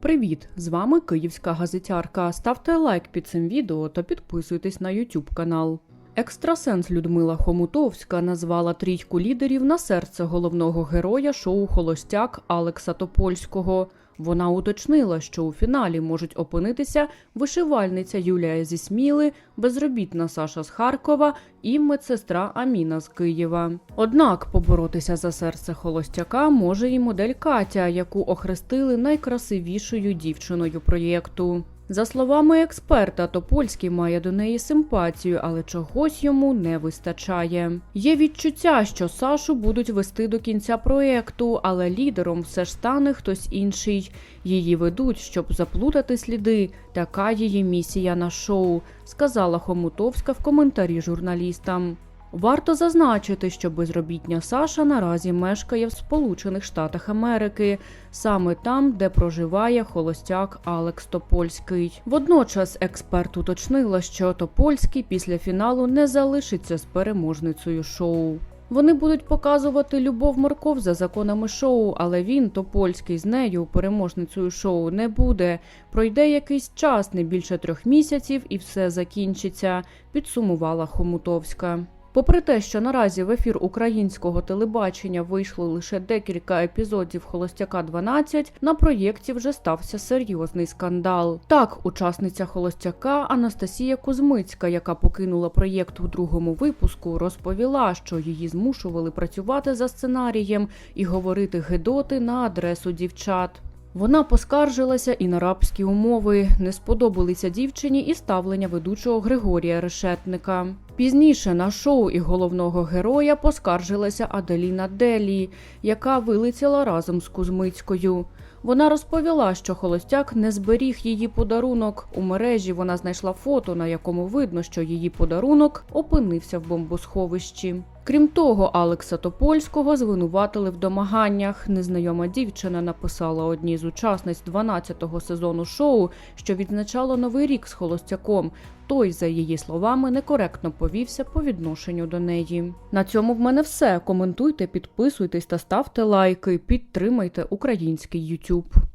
Привіт! З вами Київська газетярка. Ставте лайк під цим відео та підписуйтесь на YouTube канал. Екстрасенс Людмила Хомутовська назвала трійку лідерів на серце головного героя шоу Холостяк Алекса Топольського. Вона уточнила, що у фіналі можуть опинитися вишивальниця Юлія зі Сміли, безробітна Саша з Харкова і медсестра Аміна з Києва. Однак поборотися за серце холостяка може і модель Катя, яку охрестили найкрасивішою дівчиною проєкту. За словами експерта, Топольський має до неї симпатію, але чогось йому не вистачає. Є відчуття, що Сашу будуть вести до кінця проєкту, але лідером все ж стане хтось інший. Її ведуть, щоб заплутати сліди. Така її місія на шоу, сказала Хомутовська в коментарі журналістам. Варто зазначити, що безробітня Саша наразі мешкає в Сполучених Штатах Америки, саме там, де проживає холостяк Алекс Топольський. Водночас експерт уточнила, що Топольський після фіналу не залишиться з переможницею шоу. Вони будуть показувати любов морков за законами шоу, але він, Топольський, з нею, переможницею шоу, не буде. Пройде якийсь час, не більше трьох місяців, і все закінчиться, підсумувала Хомутовська. Попри те, що наразі в ефір українського телебачення вийшло лише декілька епізодів Холостяка 12, на проєкті вже стався серйозний скандал. Так, учасниця Холостяка Анастасія Кузьмицька, яка покинула проєкт у другому випуску, розповіла, що її змушували працювати за сценарієм і говорити гидоти на адресу дівчат. Вона поскаржилася і на рабські умови. Не сподобалися дівчині і ставлення ведучого Григорія Решетника. Пізніше на шоу і головного героя поскаржилася Аделіна Делі, яка вилетіла разом з Кузьмицькою. Вона розповіла, що холостяк не зберіг її подарунок. У мережі вона знайшла фото, на якому видно, що її подарунок опинився в бомбосховищі. Крім того, Алекса Топольського звинуватили в домаганнях. Незнайома дівчина написала одній з учасниць 12-го сезону шоу, що відзначало новий рік з холостяком. Той, за її словами, некоректно повівся по відношенню до неї. На цьому в мене все. Коментуйте, підписуйтесь та ставте лайки. Підтримайте український YouTube.